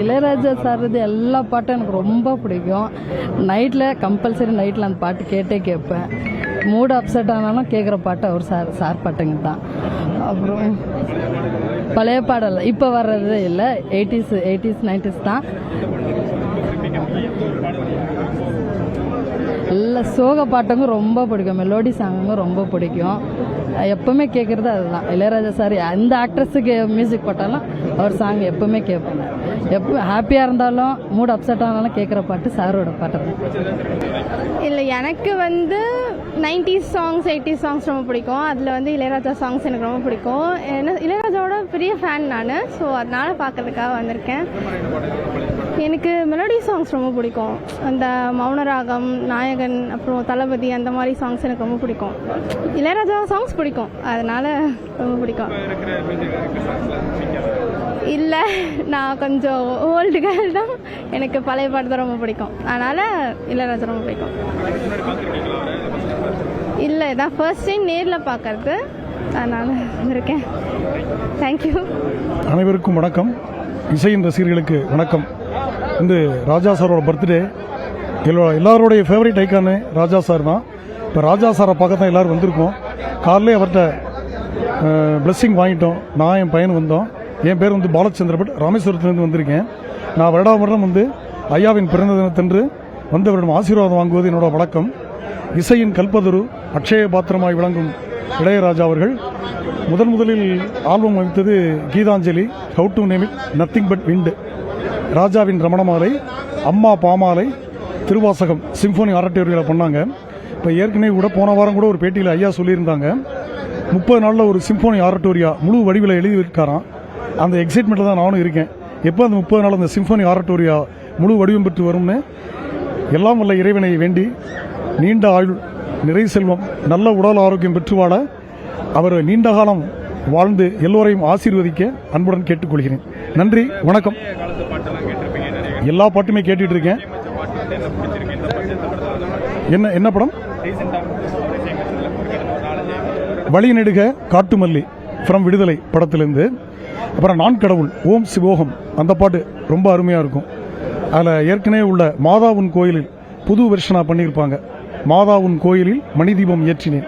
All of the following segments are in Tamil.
இளையராஜா சார்றது எல்லா பாட்டும் எனக்கு ரொம்ப பிடிக்கும். நைட்டில் கம்பல்சரி நைட்டில் அந்த பாட்டு கேட்டே கேட்பேன். மூடு அப்செட் ஆனாலும் கேட்குற பாட்டு அவர் சார் சார் பாட்டுங்க தான். அப்புறம் பழைய பாடல் இப்போ வர்றது இல்லை எயிட்டிஸ் எயிட்டிஸ் நைன்டிஸ் தான் எல்லா சோக பாட்டுங்க ரொம்ப பிடிக்கும். மெலோடி சாங்குங்க ரொம்ப பிடிக்கும். எப்பவுமே கேட்குறது அதுதான். இளையராஜா சார் எந்த ஆக்ட்ரஸுக்கு மியூசிக் போட்டாலும் அவர் சாங் எப்பவுமே கேட்பேன் எப்போ ஹாப்பியாக இருந்தாலும் மூட் அப்செட் ஆனாலும் கேட்குற பாட்டு சாரோட பாட்டு தான். இல்லை எனக்கு வந்து 90s சாங்ஸ் 80s சாங்ஸ் ரொம்ப பிடிக்கும். அதில் வந்து இளையராஜா சாங்ஸ் எனக்கு ரொம்ப பிடிக்கும். என்ன இளையராஜாவோட பெரிய ஃபேன் நான். ஸோ அதனால பார்க்கறதுக்காக வந்திருக்கேன். எனக்கு மெலோடி சாங்ஸ் ரொம்ப பிடிக்கும். அந்த மௌனராகம் நாயகன் அப்புறம் தளபதி அந்த மாதிரி சாங்ஸ் எனக்கு ரொம்ப பிடிக்கும். இளையராஜா சாங்ஸ் பிடிக்கும். அதனால ரொம்ப பிடிக்கும். இல்லை நான் கொஞ்சம் ஓல்டு கேர்ள் தான். எனக்கு பழைய பாட்டு தான் ரொம்ப பிடிக்கும். அதனால் இளையராஜா ரொம்ப பிடிக்கும். இல்லை இதான் ஃபர்ஸ்ட் டைம் நேரில் பார்க்கறது அதனால் வந்திருக்கேன் தேங்க்யூ அனைவருக்கும் வணக்கம். இசையின் ரசிகர்களுக்கு வணக்கம். வந்து ராஜா சாரோட பர்த்டே எல்லோ எல்லாருடைய ஃபேவரட் ஐக்கானு ராஜா சார் தான். இப்போ ராஜா சாரை பார்க்க தான் எல்லோரும் வந்திருக்கோம். காலையிலே அவர்கிட்ட பிளெஸ்ஸிங் வாங்கிட்டோம். நான் என் பையன் வந்தோம். என் பேர் வந்து பாலச்சந்திர பட் ராமேஸ்வரத்துலேருந்து வந்திருக்கேன். நான் வருடா வருடம் வந்து ஐயாவின் பிறந்த தினத்தன்று வந்தவரிடம் ஆசீர்வாதம் வாங்குவது என்னோட வழக்கம். இசையின் கல்பதுரு அக்ஷய பாத்திரமாய் விளங்கும் இளையராஜா அவர்கள். முதன் முதலில் ஆல்பம் அமைத்தது Geethanjali how to name it nothing but wind ராஜாவின் ரமணமாலை அம்மா பாமாலை திருவாசகம் சிம்போனி ஆரட்டோரியில் பண்ணாங்க. இப்போ ஏற்கனவே கூட போன வாரம் கூட ஒரு பேட்டியில் ஐயா சொல்லியிருந்தாங்க. முப்பது நாளில் ஒரு சிம்போனி ஆரட்டோரியா முழு வடிவில் எழுதியிருக்காராம் அந்த எக்ஸைட்மெண்ட்டில் தான் நானும் இருக்கேன். எப்போ அந்த முப்பது நாள் அந்த சிம்போனி ஆரட்டோரியா முழு வடிவம் பெற்று வரும்னு? எல்லாம் வல்ல இறைவனை வேண்டி நீண்ட ஆயுள் நிறை செல்வம் நல்ல உடல் ஆரோக்கியம் பெற்று வாழ அவர் நீண்ட காலம் வாழ்ந்து எல்லோரையும் ஆசீர்வதிக்க அன்புடன் கேட்டுக்கொள்கிறேன். நன்றி வணக்கம். எல்லா பாட்டுமே கேட்டுட்டு இருக்கேன் என்ன என்ன படம்? வழி நெடுக காட்டுமல்லி ஃப்ரம் விடுதலை படத்திலிருந்து. அப்புறம் நான் கடவுள் ஓம் சிவோகம். அந்த பாட்டு ரொம்ப அருமையாக இருக்கும். அதில் ஏற்கனவே உள்ள மாதாவுன் கோயிலில் புது வெர்ஷனாக பண்ணியிருப்பாங்க. மாதாவுன் கோயிலில் மணி தீபம் ஏற்றினேன்.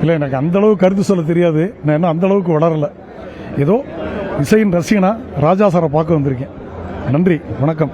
இல்லை எனக்கு அந்த அளவுக்கு கருத்து சொல்ல தெரியாது. நான் என்ன அந்த அளவுக்கு வளரல. ஏதோ இசையின் ரசிகனா ராஜா சாரை பார்க்க வந்திருக்கேன். நன்றி வணக்கம்.